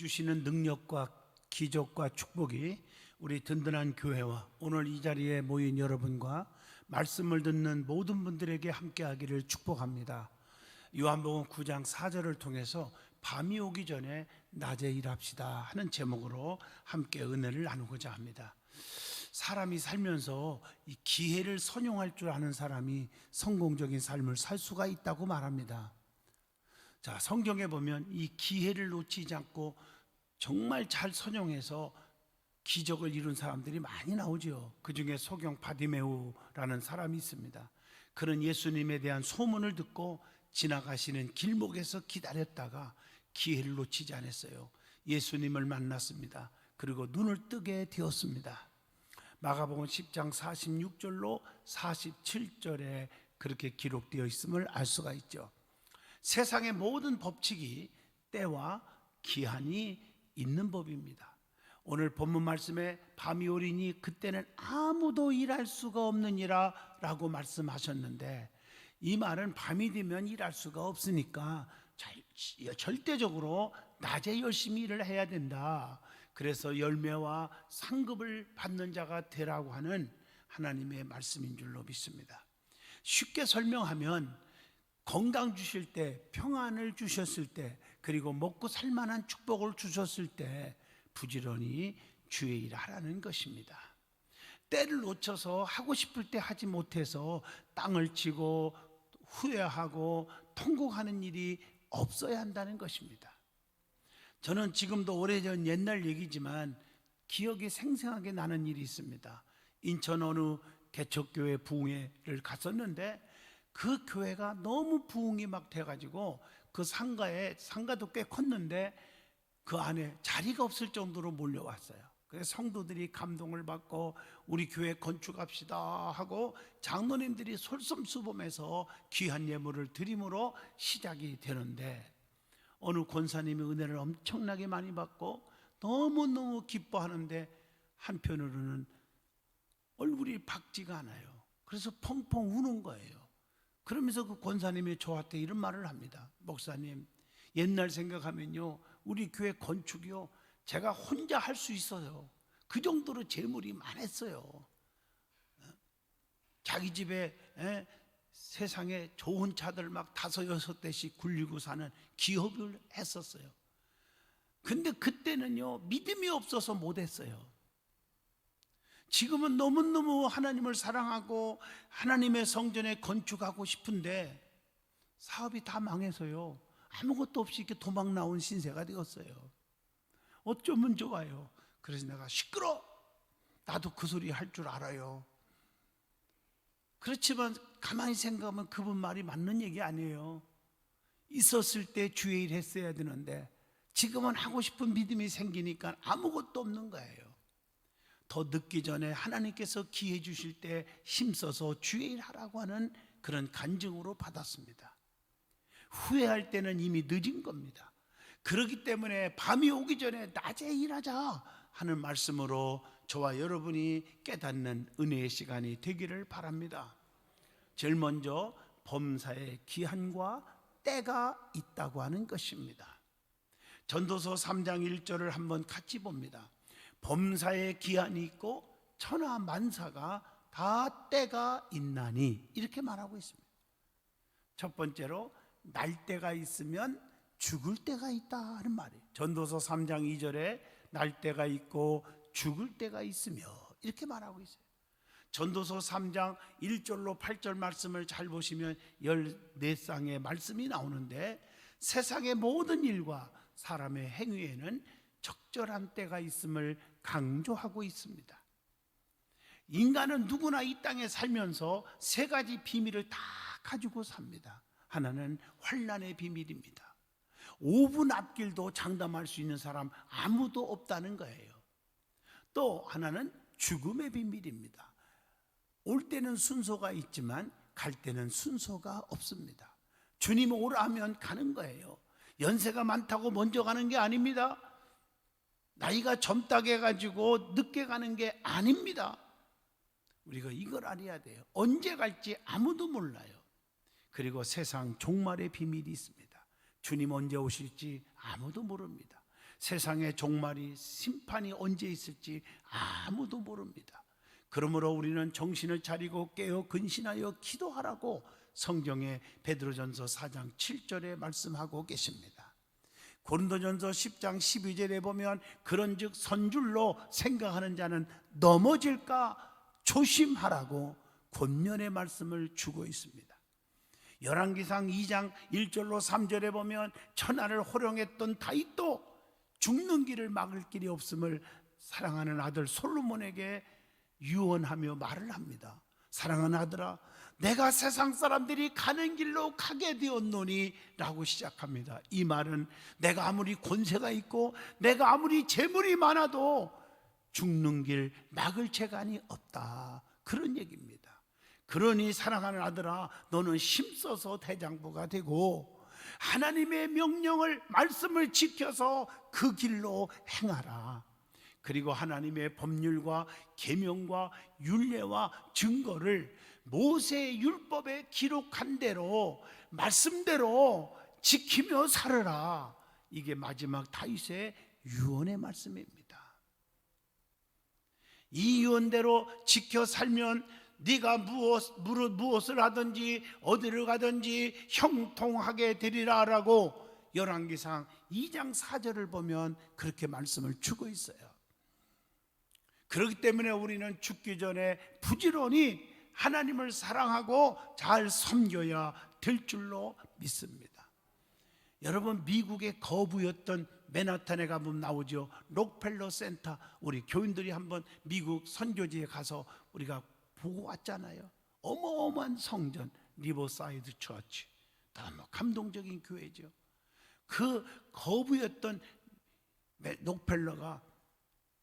주시는 능력과 기적과 축복이 우리 든든한 교회와 오늘 이 자리에 모인 여러분과 말씀을 듣는 모든 분들에게 함께하기를 축복합니다. 요한복음 9장 4절을 통해서 밤이 오기 전에 낮에 일합시다 하는 제목으로 함께 은혜를 나누고자 합니다. 사람이 살면서 이 기회를 선용할 줄 아는 사람이 성공적인 삶을 살 수가 있다고 말합니다. 자, 성경에 보면 이 기회를 놓치지 않고 정말 잘 선용해서 기적을 이룬 사람들이 많이 나오죠. 그 중에 소경 바디메우라는 사람이 있습니다. 그는 예수님에 대한 소문을 듣고 지나가시는 길목에서 기다렸다가 기회를 놓치지 않았어요. 예수님을 만났습니다. 그리고 눈을 뜨게 되었습니다. 마가복음 10장 46절로 47절에 그렇게 기록되어 있음을 알 수가 있죠. 세상의 모든 법칙이 때와 기한이 있는 법입니다. 오늘 본문 말씀에 밤이 오리니 그때는 아무도 일할 수가 없느니라 라고 말씀하셨는데 이 말은 밤이 되면 일할 수가 없으니까 절대적으로 낮에 열심히 일을 해야 된다. 그래서 열매와 상급을 받는 자가 되라고 하는 하나님의 말씀인 줄로 믿습니다. 쉽게 설명하면 건강 주실 때, 평안을 주셨을 때, 그리고 먹고 살 만한 축복을 주셨을 때 부지런히 주의 일을 하라는 것입니다. 때를 놓쳐서 하고 싶을 때 하지 못해서 땅을 치고 후회하고 통곡하는 일이 없어야 한다는 것입니다. 저는 지금도 오래전 옛날 얘기지만 기억이 생생하게 나는 일이 있습니다. 인천 어느 개척교회 부흥회를 갔었는데 그 교회가 너무 부흥이 막 돼가지고 그 상가에 상가도 꽤 컸는데 그 안에 자리가 없을 정도로 몰려왔어요. 그래서 성도들이 감동을 받고 우리 교회 건축합시다 하고 장로님들이 솔선수범해서 귀한 예물을 드림으로 시작이 되는데 어느 권사님이 은혜를 엄청나게 많이 받고 너무너무 기뻐하는데 한편으로는 얼굴이 밝지가 않아요. 그래서 펑펑 우는 거예요. 그러면서 그 권사님이 저한테 이런 말을 합니다. 목사님, 옛날 생각하면요. 우리 교회 건축이요. 제가 혼자 할 수 있어요. 그 정도로 재물이 많았어요. 자기 집에 에, 세상에 좋은 차들 막 다섯 여섯 대씩 굴리고 사는 기업을 했었어요. 근데 그때는요 믿음이 없어서 못했어요. 지금은 너무너무 하나님을 사랑하고 하나님의 성전에 건축하고 싶은데 사업이 다 망해서요. 아무것도 없이 이렇게 도망 나온 신세가 되었어요. 어쩌면 좋아요. 그래서 내가 시끄러. 나도 그 소리 할 줄 알아요. 그렇지만 가만히 생각하면 그분 말이 맞는 얘기 아니에요. 있었을 때 주의 일 했어야 되는데 지금은 하고 싶은 믿음이 생기니까 아무것도 없는 거예요. 더 늦기 전에 하나님께서 기회 주실 때 힘써서 주의 일 하라고 하는 그런 간증으로 받았습니다. 후회할 때는 이미 늦은 겁니다. 그렇기 때문에 밤이 오기 전에 낮에 일하자 하는 말씀으로 저와 여러분이 깨닫는 은혜의 시간이 되기를 바랍니다. 제일 먼저 범사의 기한과 때가 있다고 하는 것입니다. 전도서 3장 1절을 한번 같이 봅니다. 범사의 기한이 있고 천하 만사가 다 때가 있나니 이렇게 말하고 있습니다. 첫 번째로 날 때가 있으면 죽을 때가 있다 하는 말이에요. 전도서 3장 2절에 날 때가 있고 죽을 때가 있으며 이렇게 말하고 있어요. 전도서 3장 1절로 8절 말씀을 잘 보시면 14쌍의 말씀이 나오는데 세상의 모든 일과 사람의 행위에는 적절한 때가 있음을 강조하고 있습니다. 인간은 누구나 이 땅에 살면서 세 가지 비밀을 다 가지고 삽니다. 하나는 환란의 비밀입니다. 5분 앞길도 장담할 수 있는 사람 아무도 없다는 거예요. 또 하나는 죽음의 비밀입니다. 올 때는 순서가 있지만 갈 때는 순서가 없습니다. 주님 오라 하면 가는 거예요. 연세가 많다고 먼저 가는 게 아닙니다. 나이가 젊다게 해가지고 늦게 가는 게 아닙니다. 우리가 이걸 알아야 돼요. 언제 갈지 아무도 몰라요. 그리고 세상 종말의 비밀이 있습니다. 주님 언제 오실지 아무도 모릅니다. 세상의 종말이 심판이 언제 있을지 아무도 모릅니다. 그러므로 우리는 정신을 차리고 깨어 근신하여 기도하라고 성경의 베드로전서 4장 7절에 말씀하고 계십니다. 고린도전서 10장 12절에 보면 그런즉 선줄로 생각하는 자는 넘어질까 조심하라고 권면의 말씀을 주고 있습니다. 열왕기상 2장 1절로 3절에 보면 천하를 호령했던 다윗도 죽는 길을 막을 길이 없음을 사랑하는 아들 솔로몬에게 유언하며 말을 합니다. 사랑하는 아들아, 내가 세상 사람들이 가는 길로 가게 되었노니 라고 시작합니다. 이 말은 내가 아무리 권세가 있고 내가 아무리 재물이 많아도 죽는 길 막을 재간이 없다. 그런 얘기입니다. 그러니 사랑하는 아들아, 너는 힘써서 대장부가 되고 하나님의 명령을 말씀을 지켜서 그 길로 행하라. 그리고 하나님의 법률과 계명과 율례와 증거를 모세 율법에 기록한 대로 말씀대로 지키며 살아라. 이게 마지막 다윗의 유언의 말씀입니다. 이 유언대로 지켜 살면 네가 무엇, 무엇을 하든지 어디를 가든지 형통하게 되리라라고 열왕기상 2장 4절을 보면 그렇게 말씀을 주고 있어요. 그렇기 때문에 우리는 죽기 전에 부지런히 하나님을 사랑하고 잘 섬겨야 될 줄로 믿습니다. 여러분 미국의 거부였던 맨하탄에 가면 나오죠. 록펠러 센터 우리 교인들이 한번 미국 선교지에 가서 우리가 보고 왔잖아요. 어마어마한 성전 리버사이드 처치. 너무 감동적인 교회죠. 그 거부였던 록펠러가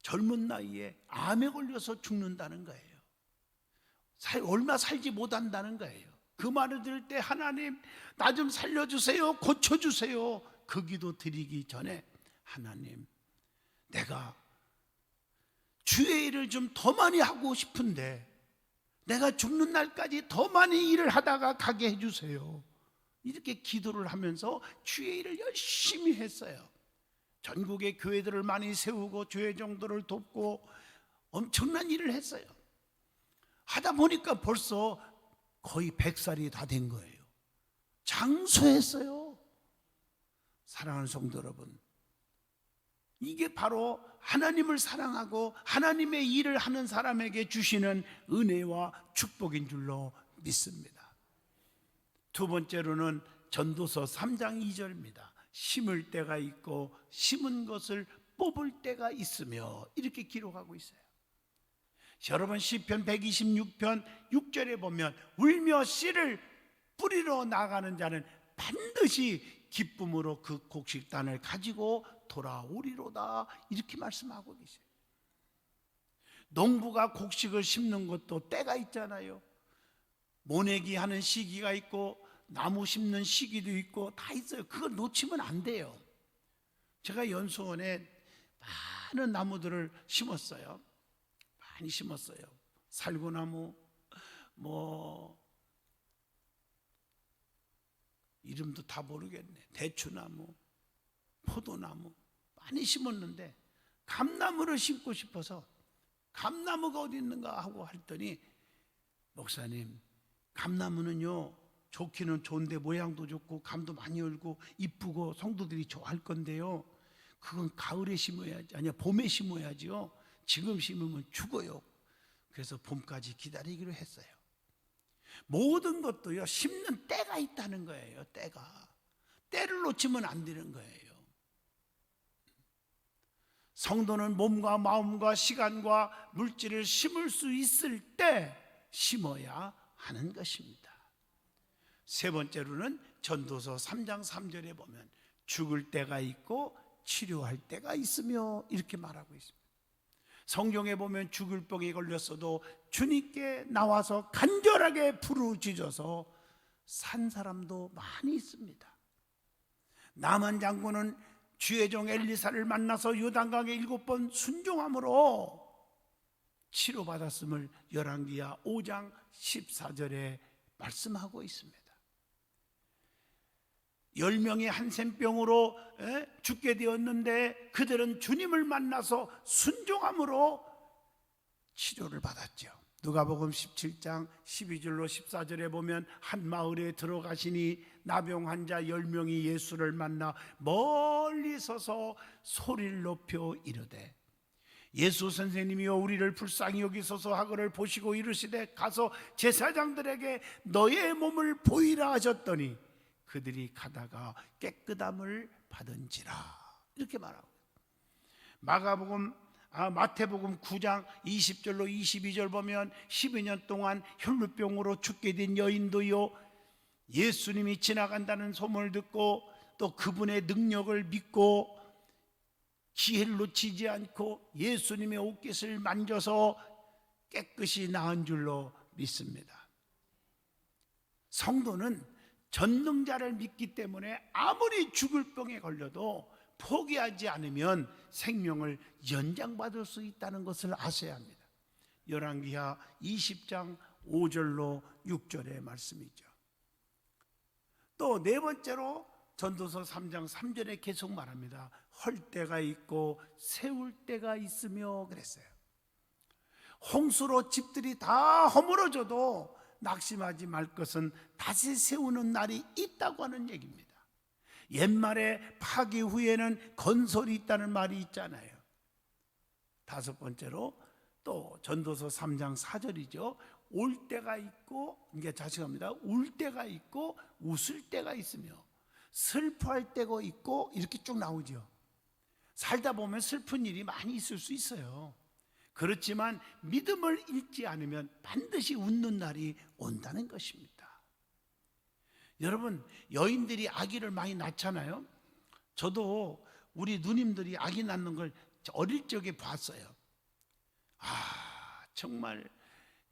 젊은 나이에 암에 걸려서 죽는다는 거예요. 살, 얼마 살지 못한다는 거예요. 그 말을 들을 때 하나님 나 좀 살려주세요. 고쳐주세요. 그 기도 드리기 전에 하나님 내가 주의 일을 좀 더 많이 하고 싶은데 내가 죽는 날까지 더 많이 일을 하다가 가게 해주세요. 이렇게 기도를 하면서 주의 일을 열심히 했어요. 전국의 교회들을 많이 세우고 주의 정도를 돕고 엄청난 일을 했어요 하다 보니까 벌써 거의 100살이 다 된 거예요. 장수했어요. 사랑하는 성도 여러분. 이게 바로 하나님을 사랑하고 하나님의 일을 하는 사람에게 주시는 은혜와 축복인 줄로 믿습니다. 두 번째로는 전도서 3장 2절입니다. 심을 때가 있고 심은 것을 뽑을 때가 있으며 이렇게 기록하고 있어요. 여러분 시편 126편 6절에 보면 울며 씨를 뿌리러 나가는 자는 반드시 기쁨으로 그 곡식단을 가지고 돌아오리로다 이렇게 말씀하고 계세요. 농부가 곡식을 심는 것도 때가 있잖아요. 모내기 하는 시기가 있고 나무 심는 시기도 있고 다 있어요. 그걸 놓치면 안 돼요. 제가 연수원에 많은 나무들을 심었어요. 많이 심었어요. 살구나무, 뭐 이름도 다 모르겠네. 대추나무, 포도나무 많이 심었는데 감나무를 심고 싶어서 감나무가 어디 있는가 하고 했더니 목사님 감나무는요 좋기는 좋은데 모양도 좋고 감도 많이 열고 이쁘고 성도들이 좋아할 건데요 그건 가을에 심어야지 아니야 봄에 심어야지요 지금 심으면 죽어요. 그래서 봄까지 기다리기로 했어요. 모든 것도요, 심는 때가 있다는 거예요, 때가. 때를 놓치면 안 되는 거예요. 성도는 몸과 마음과 시간과 물질을 심을 수 있을 때 심어야 하는 것입니다. 세 번째로는 전도서 3장 3절에 보면 죽을 때가 있고 치료할 때가 있으며 이렇게 말하고 있습니다. 성경에 보면 죽을 병에 걸렸어도 주님께 나와서 간절하게 부르짖어서 산 사람도 많이 있습니다. 남한 장군은 주의 종 엘리사를 만나서 요단강에 일곱 번 순종함으로 치료받았음을 열왕기야 5장 14절에 말씀하고 있습니다. 열 명이 한센병으로 에, 죽게 되었는데 그들은 주님을 만나서 순종함으로 치료를 받았죠. 누가복음 17장 12절로 14절에 보면 한 마을에 들어가시니 나병 환자 10명이 예수를 만나 멀리 서서 소리를 높여 이르되 예수 선생님이여 우리를 불쌍히 여기소서 하거를 보시고 이르시되 가서 제사장들에게 너의 몸을 보이라 하셨더니 그들이 가다가 깨끗함을 받은지라 이렇게 말하고 마가복음 아, 마태복음 9장 20절로 22절 보면 12년 동안 혈루병으로 죽게 된 여인도요 예수님이 지나간다는 소문을 듣고 또 그분의 능력을 믿고 기회를 놓치지 않고 예수님의 옷깃을 만져서 깨끗이 나은 줄로 믿습니다. 성도는 전능자를 믿기 때문에 아무리 죽을 병에 걸려도 포기하지 않으면 생명을 연장받을 수 있다는 것을 아셔야 합니다. 열왕기하 20장 5절로 6절의 말씀이죠. 또 네 번째로 전도서 3장 3절에 계속 말합니다. 헐 때가 있고 세울 때가 있으며 그랬어요. 홍수로 집들이 다 허물어져도 낙심하지 말 것은 다시 세우는 날이 있다고 하는 얘기입니다. 옛말에 파기 후에는 건설이 있다는 말이 있잖아요. 다섯 번째로 또 전도서 3장 4절이죠. 올 때가 있고 이게 자식합니다. 울 때가 있고 웃을 때가 있으며 슬퍼할 때가 있고 이렇게 쭉 나오죠. 살다 보면 슬픈 일이 많이 있을 수 있어요. 그렇지만 믿음을 잃지 않으면 반드시 웃는 날이 온다는 것입니다. 여러분, 여인들이 아기를 많이 낳잖아요. 저도 우리 누님들이 아기 낳는 걸 어릴 적에 봤어요. 아, 정말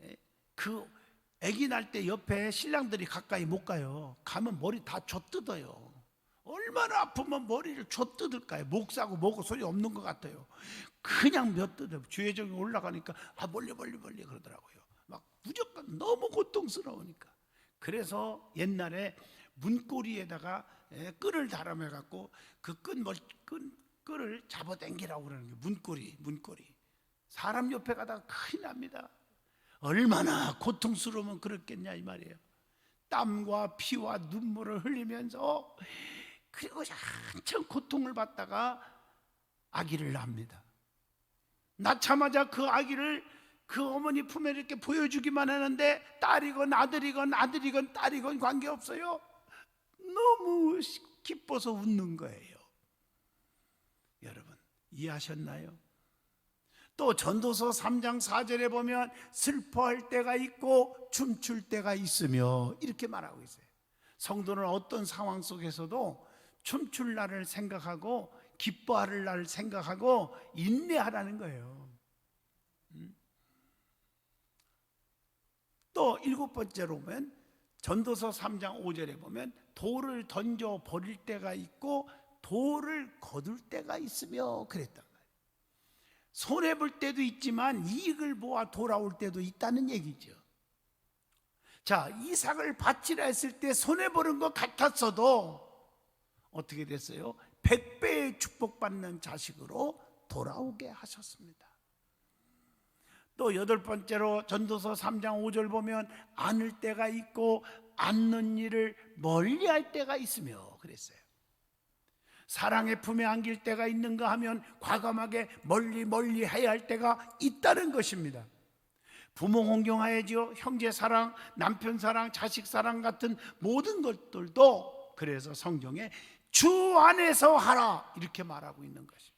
에, 그 아기 낳을 때 옆에 신랑들이 가까이 못 가요. 가면 머리 다 젖뜯어요. 얼마나 아프면 머리를 젖뜯을까요? 목 사고 목고 소리 없는 것 같아요. 그냥 몇 뜯어 주회정이 올라가니까 아 멀리 멀리 멀리 그러더라고요. 막 무조건 너무 고통스러우니까. 그래서 옛날에 문고리에다가 예, 끈을 달아매 갖고 그끈 끈, 끈을 잡아당기라고 그러는 게 문고리 문고리. 사람 옆에 가다가 큰일 납니다. 얼마나 고통스러우면 그렇겠냐 이 말이에요. 땀과 피와 눈물을 흘리면서 그리고 한참 고통을 받다가 아기를 낳습니다. 낳자마자 그 아기를 그 어머니 품에 이렇게 보여주기만 하는데 딸이건 아들이건 아들이건 딸이건 관계없어요. 너무 기뻐서 웃는 거예요. 여러분 이해하셨나요? 또 전도서 3장 4절에 보면 슬퍼할 때가 있고 춤출 때가 있으며 이렇게 말하고 있어요. 성도는 어떤 상황 속에서도 춤출 날을 생각하고 기뻐할 날을 생각하고 인내하라는 거예요. 음? 또 일곱 번째로 보면 전도서 3장 5절에 보면 돌을 던져 버릴 때가 있고 돌을 거둘 때가 있으며 그랬단 말이에요. 손해 볼 때도 있지만 이익을 보아 돌아올 때도 있다는 얘기죠. 자, 이삭을 바치라 했을 때 손해 보는 것 같았어도 어떻게 됐어요? 백배의 축복받는 자식으로 돌아오게 하셨습니다. 또 여덟 번째로 전도서 3장 5절 보면 안을 때가 있고 않는 일을 멀리 할 때가 있으며 그랬어요. 사랑의 품에 안길 때가 있는가 하면 과감하게 멀리 멀리 해야 할 때가 있다는 것입니다. 부모 홍경하야죠. 형제 사랑, 남편 사랑, 자식 사랑 같은 모든 것들도 그래서 성경에 주 안에서 하라 이렇게 말하고 있는 것입니다.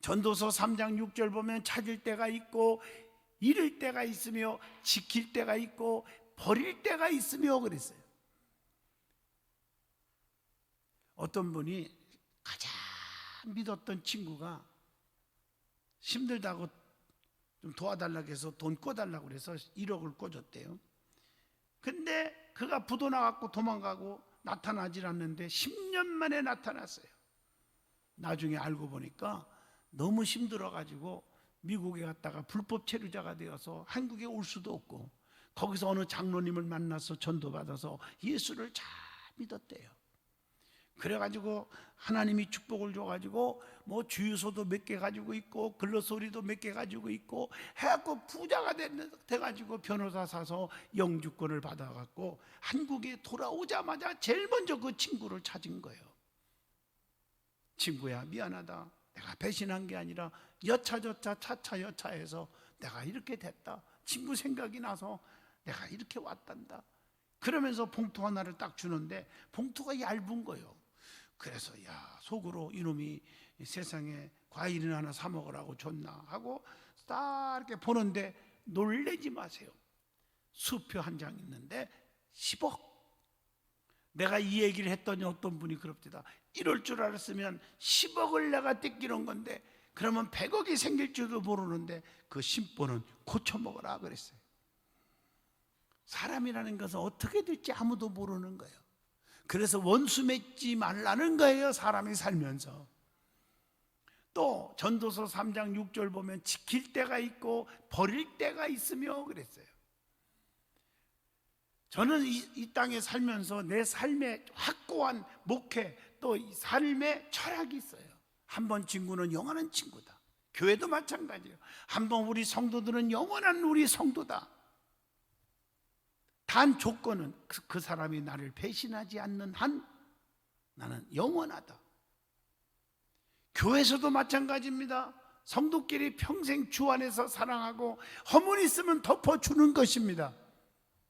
전도서 3장 6절 보면 찾을 때가 있고 잃을 때가 있으며 지킬 때가 있고 버릴 때가 있으며 그랬어요. 어떤 분이 가장 믿었던 친구가 힘들다고 좀 도와달라고 해서 돈 꿔달라고 그래서 1억을 꿔줬대요. 근데 그가 부도 나갖고 도망가고 나타나질 않는데 10년 만에 나타났어요. 나중에 알고 보니까 너무 힘들어가지고 미국에 갔다가 불법 체류자가 되어서 한국에 올 수도 없고 거기서 어느 장로님을 만나서 전도받아서 예수를 잘 믿었대요. 그래가지고 하나님이 축복을 줘가지고 뭐 주유소도 몇 개 가지고 있고 글로소리도 몇 개 가지고 있고 해갖고 부자가 됐- 돼가지고 변호사 사서 영주권을 받아갖고 한국에 돌아오자마자 제일 먼저 그 친구를 찾은 거예요. 친구야 미안하다. 내가 배신한 게 아니라 여차저차 차차 여차 해서 내가 이렇게 됐다. 친구 생각이 나서 내가 이렇게 왔단다. 그러면서 봉투 하나를 딱 주는데 봉투가 얇은 거예요. 그래서 야 속으로 이놈이 이 세상에 과일이나 하나 사 먹으라고 줬나 하고 딱 이렇게 보는데 놀래지 마세요. 수표 한 장 있는데 10억. 내가 이 얘기를 했더니 어떤 분이 그럽니다. 이럴 줄 알았으면 10억을 내가 뜯기는 건데 그러면 100억이 생길 줄도 모르는데 그 심보는 고쳐 먹어라 그랬어요. 사람이라는 것은 어떻게 될지 아무도 모르는 거예요. 그래서 원수 맺지 말라는 거예요. 사람이 살면서. 또 전도서 3장 6절 보면 지킬 때가 있고 버릴 때가 있으며 그랬어요. 저는 이, 이 땅에 살면서 내 삶의 확고한 목회 또이 삶의 철학이 있어요. 한 번 친구는 영원한 친구다. 교회도 마찬가지예요. 한 번 우리 성도들은 영원한 우리 성도다. 단 조건은 그, 그 사람이 나를 배신하지 않는 한 나는 영원하다. 교회에서도 마찬가지입니다. 성도끼리 평생 주 안에서 사랑하고 허물 있으면 덮어주는 것입니다.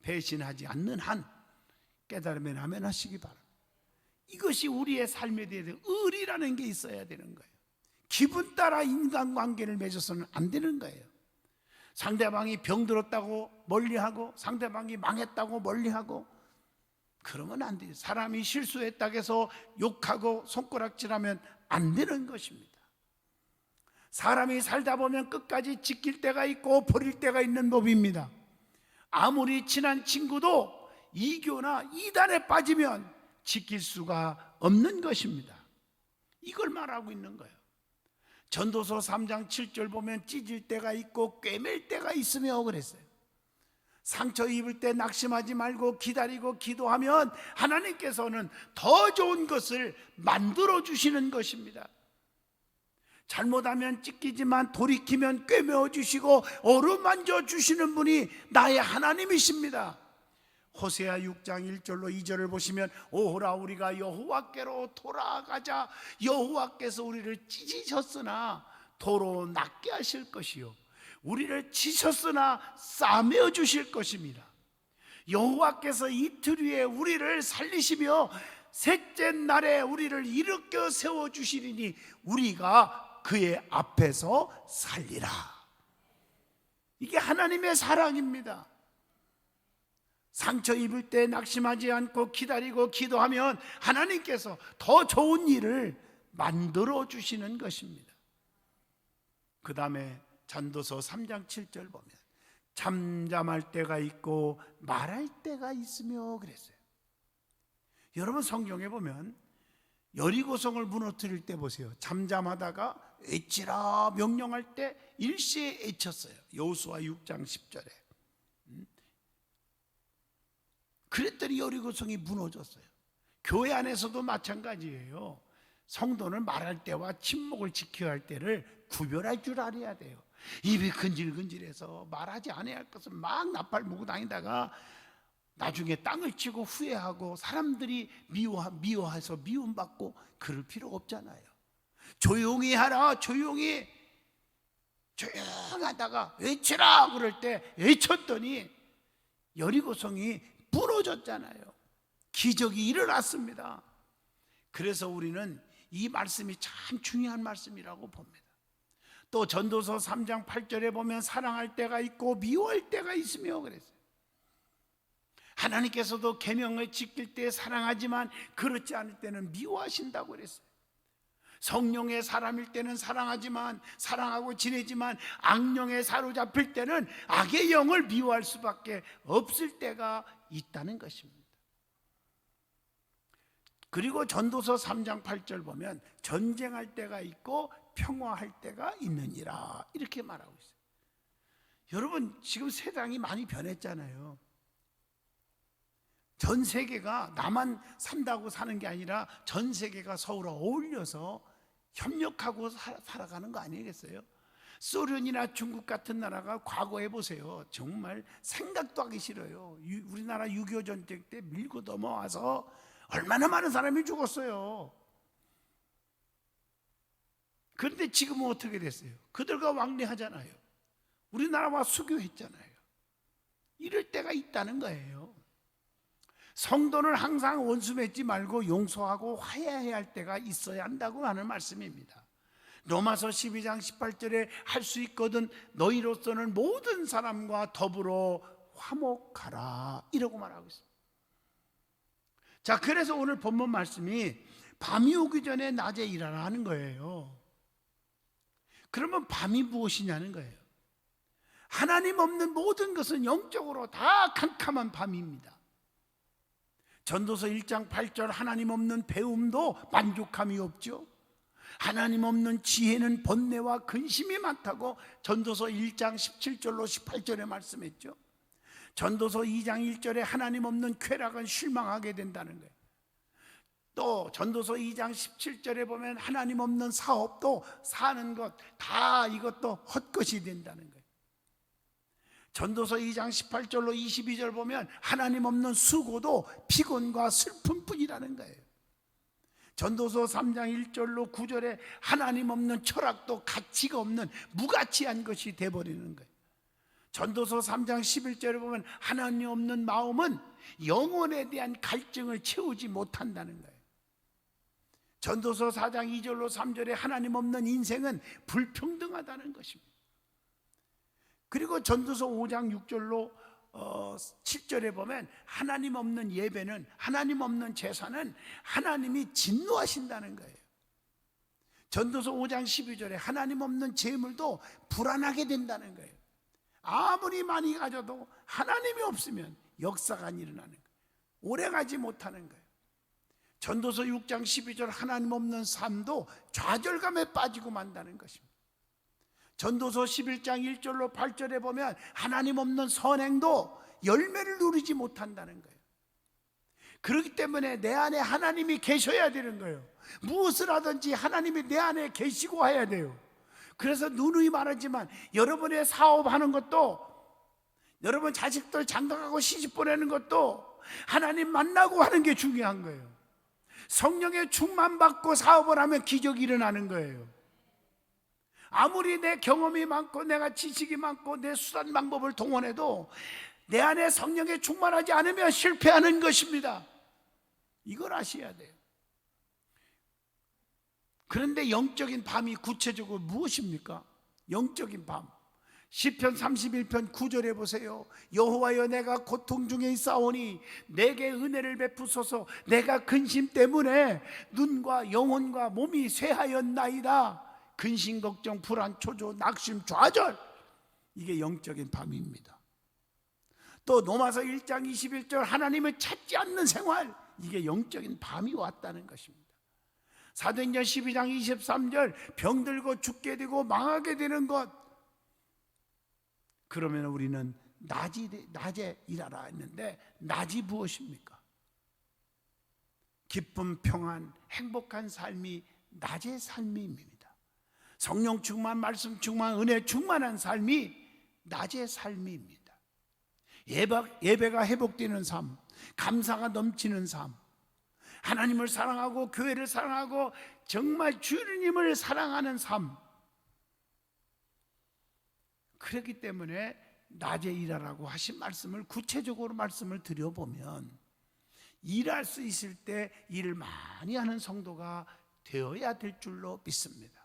배신하지 않는 한 깨달으면 아멘 하시기 바랍니다. 이것이 우리의 삶에 대해서 의리라는 게 있어야 되는 거예요. 기분 따라 인간관계를 맺어서는 안 되는 거예요. 상대방이 병들었다고 멀리하고 상대방이 망했다고 멀리하고 그러면 안 돼요. 사람이 실수했다고 해서 욕하고 손가락질하면 안 되는 것입니다. 사람이 살다 보면 끝까지 지킬 때가 있고 버릴 때가 있는 법입니다. 아무리 친한 친구도 이교나 이단에 빠지면 지킬 수가 없는 것입니다. 이걸 말하고 있는 거예요. 전도서 3장 7절 보면 찢을 때가 있고 꿰맬 때가 있으며 그랬어요. 상처 입을 때 낙심하지 말고 기다리고 기도하면 하나님께서는 더 좋은 것을 만들어 주시는 것입니다. 잘못하면 찢기지만 돌이키면 꿰매어 주시고 어루만져 주시는 분이 나의 하나님이십니다. 호세아 6장 1절로 2절을 보시면 오호라 우리가 여호와께로 돌아가자 여호와께서 우리를 찢으셨으나 도로 낫게 하실 것이요 우리를 치셨으나 싸매어 주실 것입니다. 여호와께서 이틀 후에 우리를 살리시며 셋째 날에 우리를 일으켜 세워 주시리니 우리가 그의 앞에서 살리라. 이게 하나님의 사랑입니다. 상처 입을 때 낙심하지 않고 기다리고 기도하면 하나님께서 더 좋은 일을 만들어 주시는 것입니다. 그 다음에 전도서 3장 7절 보면 잠잠할 때가 있고 말할 때가 있으며 그랬어요. 여러분 성경에 보면 여리고성을 무너뜨릴 때 보세요. 잠잠하다가 외치라 명령할 때 일시에 외쳤어요. 여호수아 6장 10절에. 그랬더니 여리고성이 무너졌어요. 교회 안에서도 마찬가지예요. 성도는 말할 때와 침묵을 지켜야 할 때를 구별할 줄 알아야 돼요. 입이 근질근질해서 말하지 않아야 할 것은 막 나팔 무고 다니다가 나중에 땅을 치고 후회하고 사람들이 미워 미워해서 미움받고 그럴 필요 없잖아요. 조용히 하라, 조용히 조용하다가 외치라 그럴 때 외쳤더니 여리고성이 무너졌잖아요. 기적이 일어났습니다. 그래서 우리는 이 말씀이 참 중요한 말씀이라고 봅니다. 또 전도서 3장 8절에 보면 사랑할 때가 있고 미워할 때가 있으며 그랬어요. 하나님께서도 계명을 지킬 때 사랑하지만 그렇지 않을 때는 미워하신다고 그랬어요. 성령의 사람일 때는 사랑하지만 사랑하고 지내지만 악령에 사로잡힐 때는 악의 영을 미워할 수밖에 없을 때가 있다는 것입니다. 그리고 전도서 3장 8절 보면 전쟁할 때가 있고 평화할 때가 있느니라 이렇게 말하고 있어요. 여러분 지금 세상이 많이 변했잖아요. 전 세계가 나만 산다고 사는 게 아니라 전 세계가 서로 어울려서 협력하고 사- 살아가는 거 아니겠어요? 소련이나 중국 같은 나라가 과거에 보세요. 정말 생각도 하기 싫어요. 유- 우리나라 6.25 전쟁 때 밀고 넘어와서 얼마나 많은 사람이 죽었어요. 그런데 지금은 어떻게 됐어요? 그들과 왕래하잖아요. 우리나라와 수교했잖아요. 이럴 때가 있다는 거예요. 성도는 항상 원수 맺지 말고 용서하고 화해해야 할 때가 있어야 한다고 하는 말씀입니다. 로마서 12장 18절에 할 수 있거든 너희로서는 모든 사람과 더불어 화목하라 이라고 말하고 있습니다. 자, 그래서 오늘 본문 말씀이 밤이 오기 전에 낮에 일하라 하는 거예요. 그러면 밤이 무엇이냐는 거예요. 하나님 없는 모든 것은 영적으로 다 캄캄한 밤입니다. 전도서 1장 8절 하나님 없는 배움도 만족함이 없죠. 하나님 없는 지혜는 번뇌와 근심이 많다고 전도서 1장 17절로 18절에 말씀했죠. 전도서 2장 1절에 하나님 없는 쾌락은 실망하게 된다는 거예요. 또 전도서 2장 17절에 보면 하나님 없는 사업도 사는 것 다 이것도 헛것이 된다는 거예요. 전도서 2장 18절로 22절 보면 하나님 없는 수고도 피곤과 슬픔뿐이라는 거예요. 전도서 3장 1절로 9절에 하나님 없는 철학도 가치가 없는 무가치한 것이 돼버리는 거예요. 전도서 3장 11절에 보면 하나님 없는 마음은 영혼에 대한 갈증을 채우지 못한다는 거예요. 전도서 4장 2절로 3절에 하나님 없는 인생은 불평등하다는 것입니다. 그리고 전도서 5장 6절로 어, 7절에 보면 하나님 없는 예배는 하나님 없는 제사는 하나님이 진노하신다는 거예요. 전도서 5장 12절에 하나님 없는 재물도 불안하게 된다는 거예요. 아무리 많이 가져도 하나님이 없으면 역사가 안 일어나는 거예요. 오래 가지 못하는 거예요. 전도서 6장 12절 하나님 없는 삶도 좌절감에 빠지고 만다는 것입니다. 전도서 11장 1절로 8절에 보면 하나님 없는 선행도 열매를 누리지 못한다는 거예요. 그렇기 때문에 내 안에 하나님이 계셔야 되는 거예요. 무엇을 하든지 하나님이 내 안에 계시고 해야 돼요. 그래서 누누이 말하지만 여러분의 사업하는 것도 여러분 자식들 장가가고 시집 보내는 것도 하나님 만나고 하는 게 중요한 거예요. 성령의 충만 받고 사업을 하면 기적이 일어나는 거예요. 아무리 내 경험이 많고 내가 지식이 많고 내 수단 방법을 동원해도 내 안에 성령에 충만하지 않으면 실패하는 것입니다. 이걸 아셔야 돼요. 그런데 영적인 밤이 구체적으로 무엇입니까? 영적인 밤. 시편 31편 9절에 보세요. 여호와여 내가 고통 중에 있사오니 내게 은혜를 베푸소서. 내가 근심 때문에 눈과 영혼과 몸이 쇠하였나이다. 근심 걱정 불안 초조 낙심 좌절. 이게 영적인 밤입니다. 또 노마서 1장 21절 하나님을 찾지 않는 생활. 이게 영적인 밤이 왔다는 것입니다. 사도행전 12장 23절 병들고 죽게 되고 망하게 되는 것 그러면 우리는 낮이, 낮에 일하라 했는데 낮이 무엇입니까? 기쁨, 평안, 행복한 삶이 낮의 삶입니다. 성령 충만, 말씀 충만, 은혜 충만한 삶이 낮의 삶입니다. 예배, 예배가 회복되는 삶, 감사가 넘치는 삶, 하나님을 사랑하고 교회를 사랑하고 정말 주님을 사랑하는 삶. 그렇기 때문에 낮에 일하라고 하신 말씀을 구체적으로 말씀을 드려보면 일할 수 있을 때 일을 많이 하는 성도가 되어야 될 줄로 믿습니다.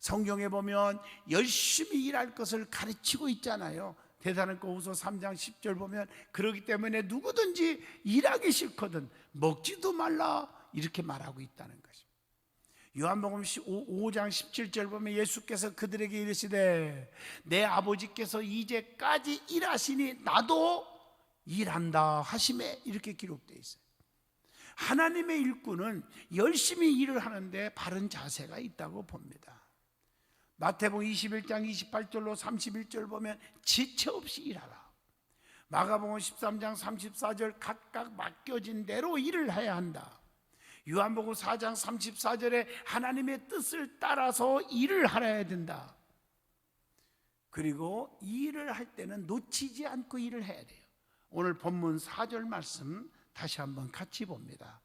성경에 보면 열심히 일할 것을 가르치고 있잖아요. 대단한 거우서 3장 10절 보면 그러기 때문에 누구든지 일하기 싫거든 먹지도 말라 이렇게 말하고 있다는 것입니다. 요한복음 5장 17절 보면 예수께서 그들에게 이르시되 내 아버지께서 이제까지 일하시니 나도 일한다 하심에 이렇게 기록되어 있어요. 하나님의 일꾼은 열심히 일을 하는데 바른 자세가 있다고 봅니다. 마태복음 21장 28절로 31절 보면 지체 없이 일하라. 마가복음 13장 34절 각각 맡겨진 대로 일을 해야 한다. 요한복음 4장 34절에 하나님의 뜻을 따라서 일을 하여야 된다. 그리고 일을 할 때는 놓치지 않고 일을 해야 돼요. 오늘 본문 4절 말씀 다시 한번 같이 봅니다.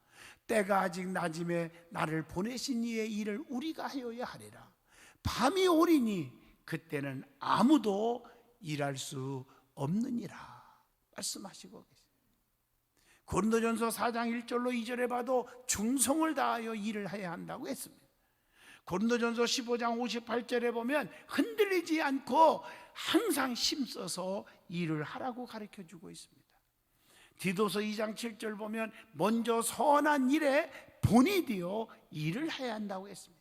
때가 아직 낮음에 나를 보내신 이의 일을 우리가 하여야 하리라. 밤이 오리니 그때는 아무도 일할 수 없느니라. 말씀하시고 계세요. 고린도전서 4장 1절로 2절에 봐도 충성을 다하여 일을 해야 한다고 했습니다. 고린도전서 15장 58절에 보면 흔들리지 않고 항상 힘써서 일을 하라고 가르쳐 주고 있습니다. 디도서 2장 7절 보면 먼저 선한 일에 본이 되어 일을 해야 한다고 했습니다.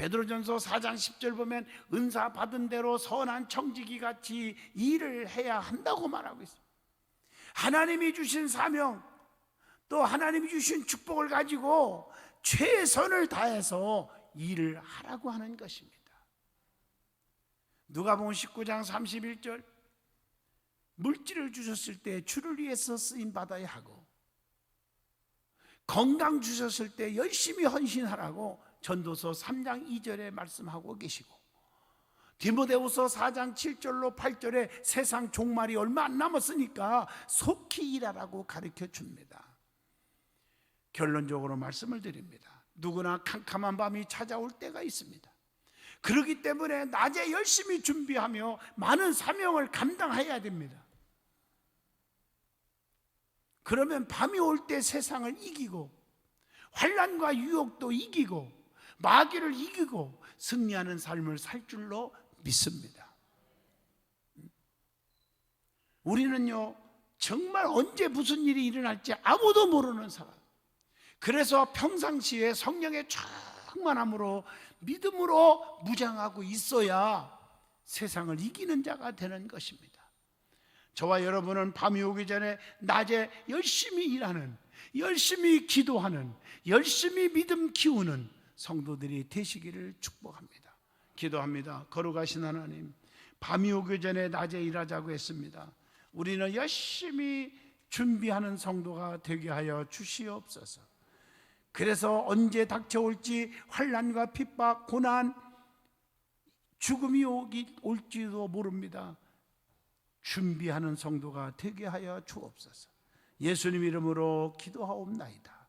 베드로전서 4장 10절 보면 은사 받은 대로 선한 청지기 같이 일을 해야 한다고 말하고 있습니다. 하나님이 주신 사명 또 하나님이 주신 축복을 가지고 최선을 다해서 일을 하라고 하는 것입니다. 누가복음 19장 31절 물질을 주셨을 때 주를 위해서 쓰임 받아야 하고 건강 주셨을 때 열심히 헌신하라고 전도서 3장 2절에 말씀하고 계시고 디모데후서 4장 7절로 8절에 세상 종말이 얼마 안 남았으니까 속히 일하라고 가르쳐 줍니다. 결론적으로 말씀을 드립니다. 누구나 캄캄한 밤이 찾아올 때가 있습니다. 그렇기 때문에 낮에 열심히 준비하며 많은 사명을 감당해야 됩니다. 그러면 밤이 올 때 세상을 이기고 환란과 유혹도 이기고 마귀를 이기고 승리하는 삶을 살 줄로 믿습니다. 우리는요 정말 언제 무슨 일이 일어날지 아무도 모르는 사람. 그래서 평상시에 성령의 충만함으로 믿음으로 무장하고 있어야 세상을 이기는 자가 되는 것입니다. 저와 여러분은 밤이 오기 전에 낮에 열심히 일하는, 열심히 기도하는, 열심히 믿음 키우는 성도들이 되시기를 축복합니다. 기도합니다. 거룩하신 하나님, 밤이 오기 전에 낮에 일하자고 했습니다. 우리는 열심히 준비하는 성도가 되게 하여 주시옵소서. 그래서 언제 닥쳐올지 환란과 핍박, 고난, 죽음이 오기 올지도 모릅니다. 준비하는 성도가 되게 하여 주옵소서. 예수님 이름으로 기도하옵나이다.